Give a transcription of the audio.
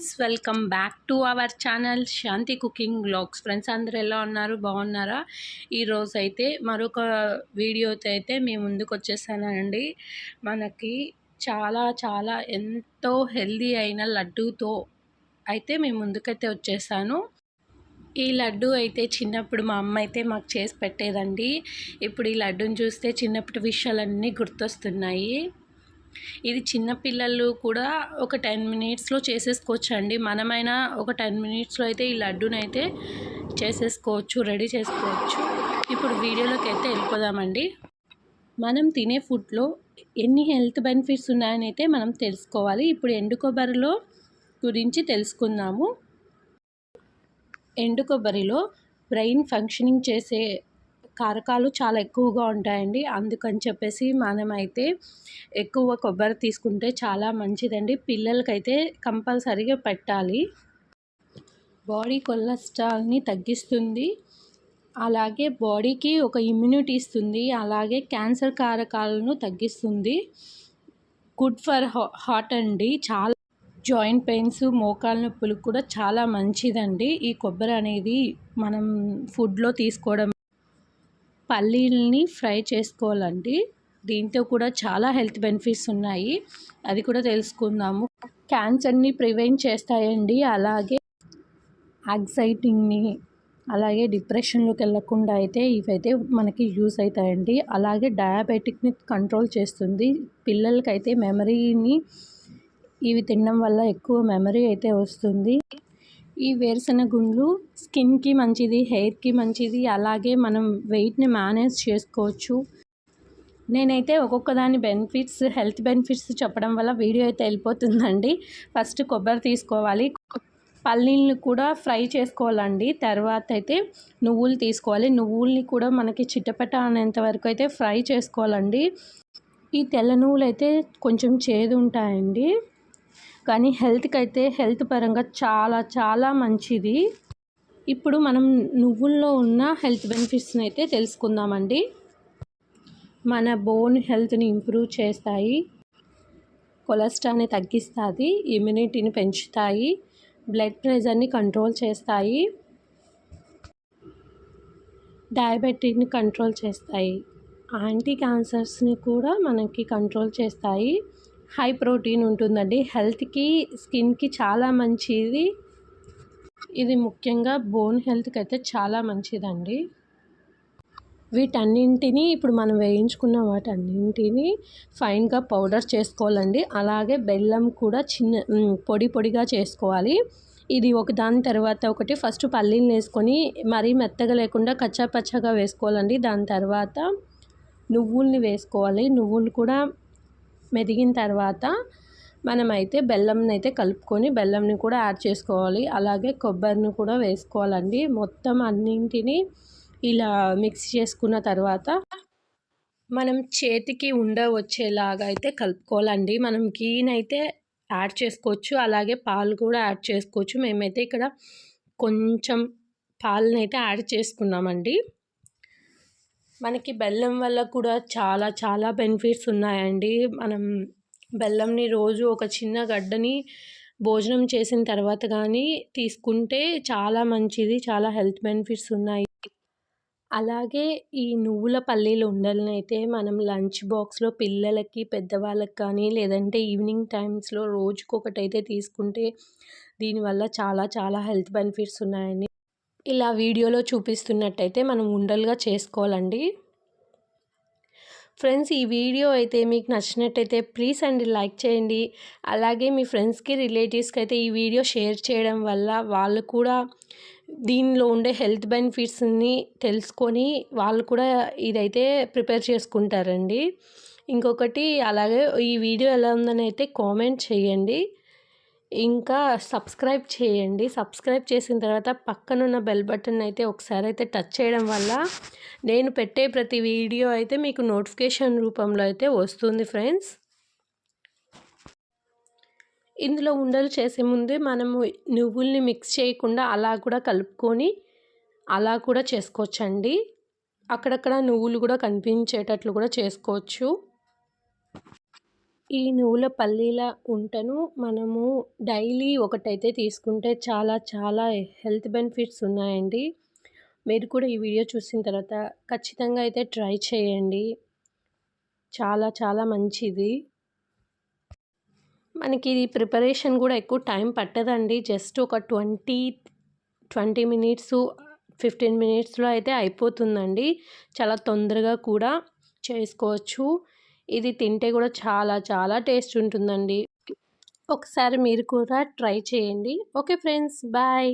Friends welcome back to our channel Shanti cooking blogs friends అందరు ఎలా ఉన్నారు? బాగున్నారా? ఈరోజు అయితే మరొక వీడియోతో అయితే మీ ముందుకు వచ్చేసానండి. మనకి చాలా చాలా ఎంతో హెల్దీ అయిన లడ్డూతో అయితే మీ ముందుకైతే వచ్చేసాను. ఈ లడ్డు అయితే చిన్నప్పుడు మా అమ్మ అయితే మాకు చేసి పెట్టేదండి. ఇప్పుడు ఈ లడ్డుని చూస్తే చిన్నప్పటి విషయాలన్నీ గుర్తొస్తున్నాయి. ఇది చిన్నపిల్లలు కూడా ఒక టెన్ మినిట్స్లో చేసేసుకోవచ్చు అండి మనమైనా ఒక టెన్ మినిట్స్లో అయితే ఈ లడ్డునైతే చేసేసుకోవచ్చు రెడీ చేసుకోవచ్చు. ఇప్పుడు వీడియోలోకి అయితే వెళ్ళిపోదామండి. మనం తినే ఫుడ్లో ఎన్ని హెల్త్ బెనిఫిట్స్ ఉన్నాయని అయితే మనం తెలుసుకోవాలి. ఇప్పుడు ఎండు కొబ్బరిలో గురించి తెలుసుకుందాము. ఎండు కొబ్బరిలో బ్రెయిన్ ఫంక్షనింగ్ చేసే కారకాలు చాలా ఎక్కువగా ఉంటాయండి. అందుకని చెప్పేసి మనమైతే ఎక్కువ కొబ్బరి తీసుకుంటే చాలా మంచిదండి. పిల్లలకైతే కంపల్సరీగా పెట్టాలి. బాడీ కొలెస్ట్రాల్ని తగ్గిస్తుంది. అలాగే బాడీకి ఒక ఇమ్యూనిటీ ఇస్తుంది. అలాగే క్యాన్సర్ కారకాలను తగ్గిస్తుంది. గుడ్ ఫర్ హార్ట్ అండి. చాలా జాయింట్ పెయిన్స్ మోకాల నొప్పులు కూడా చాలా మంచిదండి. ఈ కొబ్బరి అనేది మనం ఫుడ్లో తీసుకోవడం పల్లీలని ఫ్రై చేసుకోవాలండి. దీంతో కూడా చాలా హెల్త్ బెనిఫిట్స్ ఉన్నాయి. అది కూడా తెలుసుకుందాము. క్యాన్సర్ని ప్రివెంట్ చేస్తాయండి. అలాగే యాక్సైటింగ్ని అలాగే డిప్రెషన్లోకి వెళ్ళకుండా అయితే ఇవైతే మనకి యూస్ అవుతాయండి. అలాగే డయాబెటిక్ని కంట్రోల్ చేస్తుంది. పిల్లలకైతే మెమరీని ఇవి తినడం వల్ల ఎక్కువ మెమరీ అయితే వస్తుంది. ఈ వేరుశెనగ గుండ్లు స్కిన్కి మంచిది హెయిర్కి మంచిది అలాగే మనం వెయిట్ని మేనేజ్ చేసుకోవచ్చు. నేనైతే ఒక్కొక్క దాని బెనిఫిట్స్ హెల్త్ బెనిఫిట్స్ చెప్పడం వల్ల వీడియో అయితే వెళ్ళిపోతుందండి. ఫస్ట్ కొబ్బరి తీసుకోవాలి. పల్లీలను కూడా ఫ్రై చేసుకోవాలండి. తర్వాత అయితే నువ్వులు తీసుకోవాలి. నువ్వుల్ని కూడా మనకి చిట్టపట అనేంత వరకు అయితే ఫ్రై చేసుకోవాలండి. ఈ తెల్ల నువ్వులు అయితే కొంచెం చేదు ఉంటాయండి. కానీ హెల్త్కి అయితే హెల్త్ పరంగా చాలా చాలా మంచిది. ఇప్పుడు మనం నువ్వుల్లో ఉన్న హెల్త్ బెనిఫిట్స్ని అయితే తెలుసుకుందామండి. మన బోన్ హెల్త్ని ఇంప్రూవ్ చేస్తాయి. కొలెస్ట్రాల్ని తగ్గిస్తుంది ఇమ్యూనిటీని పెంచుతాయి బ్లడ్ ప్రెషర్ని కంట్రోల్ చేస్తాయి డయాబెటిక్ని కంట్రోల్ చేస్తాయి యాంటీ క్యాన్సర్స్ని కూడా మనకి కంట్రోల్ చేస్తాయి. హై ప్రోటీన్ ఉంటుందండి. హెల్త్కి స్కిన్కి చాలా మంచిది. ఇది ముఖ్యంగా బోన్ హెల్త్కి అయితే చాలా మంచిదండి. వీటన్నింటినీ ఇప్పుడు మనం వేయించుకున్న వాటన్నింటినీ ఫైన్గా పౌడర్ చేసుకోవాలండి. అలాగే బెల్లం కూడా చిన్న పొడి పొడిగా చేసుకోవాలి. ఇది ఒక దాని తర్వాత ఒకటి ఫస్ట్ పల్లీలు వేసుకొని మరీ మెత్తగా లేకుండా కచ్చా పచ్చగా వేసుకోవాలండి. దాని తర్వాత నువ్వుల్ని వేసుకోవాలి. నువ్వులు కూడా మెదిగిన తర్వాత మనమైతే బెల్లంని అయితే కలుపుకొని బెల్లంని కూడా యాడ్ చేసుకోవాలి. అలాగే కొబ్బరిని కూడా వేసుకోవాలండి. మొత్తం అన్నింటినీ ఇలా మిక్స్ చేసుకున్న తర్వాత మనం చేతికి ఉండ వచ్చేలాగా అయితే కలుపుకోవాలండి. మనం గీని అయితే యాడ్ చేసుకోవచ్చు. అలాగే పాలు కూడా యాడ్ చేసుకోవచ్చు. మేమైతే ఇక్కడ కొంచెం పాలనైతే యాడ్ చేసుకున్నామండి. మనకి బెల్లం వల్ల కూడా చాలా చాలా బెనిఫిట్స్ ఉన్నాయండి. మనం బెల్లంని రోజు ఒక చిన్న గడ్డని భోజనం చేసిన తర్వాత కానీ తీసుకుంటే చాలా మంచిది చాలా హెల్త్ బెనిఫిట్స్ ఉన్నాయి. అలాగే ఈ నువ్వుల పల్లీలు ఉండలని అయితే మనం లంచ్ బాక్స్లో పిల్లలకి పెద్దవాళ్ళకి కానీ లేదంటే ఈవినింగ్ టైమ్స్లో రోజుకొకటైతే తీసుకుంటే దీనివల్ల చాలా చాలా హెల్త్ బెనిఫిట్స్ ఉన్నాయండి. ఇలా వీడియోలో చూపిస్తున్నట్టయితే మనం ఉండలుగా చేసుకోవాలండి. ఫ్రెండ్స్ ఈ వీడియో అయితే మీకు నచ్చినట్టయితే ప్లీజ్ అండి లైక్ చేయండి. అలాగే మీ ఫ్రెండ్స్కి రిలేటివ్స్కి అయితే ఈ వీడియో షేర్ చేయడం వల్ల వాళ్ళు కూడా దీనిలో ఉండే హెల్త్ బెనిఫిట్స్ని తెలుసుకొని వాళ్ళు కూడా ఇదైతే ప్రిపేర్ చేసుకుంటారండి. ఇంకొకటి అలాగే ఈ వీడియో ఎలా ఉందని అయితే కామెంట్ చేయండి. ఇంకా సబ్స్క్రైబ్ చేయండి. సబ్స్క్రైబ్ చేసిన తర్వాత పక్కనున్న బెల్ బటన్ అయితే ఒకసారి అయితే టచ్ చేయడం వల్ల నేను పెట్టే ప్రతి వీడియో అయితే మీకు నోటిఫికేషన్ రూపంలో అయితే వస్తుంది ఫ్రెండ్స్. ఇందులో ఉండలు చేసే ముందే మనము నువ్వుల్ని మిక్స్ చేయకుండా అలా కూడా కలుపుకొని అలా కూడా చేసుకోవచ్చండి. అక్కడక్కడ నువ్వులు కూడా కనిపించేటట్లు కూడా చేసుకోవచ్చు. ఈ నువ్వుల పల్లీల ఉంటను. మనము డైలీ ఒకటైతే తీసుకుంటే చాలా చాలా హెల్త్ బెనిఫిట్స్ ఉన్నాయండి. మీరు కూడా ఈ వీడియో చూసిన తర్వాత ఖచ్చితంగా అయితే ట్రై చేయండి. చాలా చాలా మంచిది. మనకి ఇది ప్రిపరేషన్ కూడా ఎక్కువ టైం పట్టదండి. జస్ట్ ఒక ట్వంటీ ట్వంటీ మినిట్స్ ఫిఫ్టీన్ మినిట్స్లో అయితే అయిపోతుందండి. చాలా తొందరగా కూడా చేసుకోవచ్చు. ఇది తింటే కూడా చాలా చాలా టేస్ట్ ఉంటుందండి. ఒకసారి మీరు కూడా ట్రై చేయండి. Okay friends bye.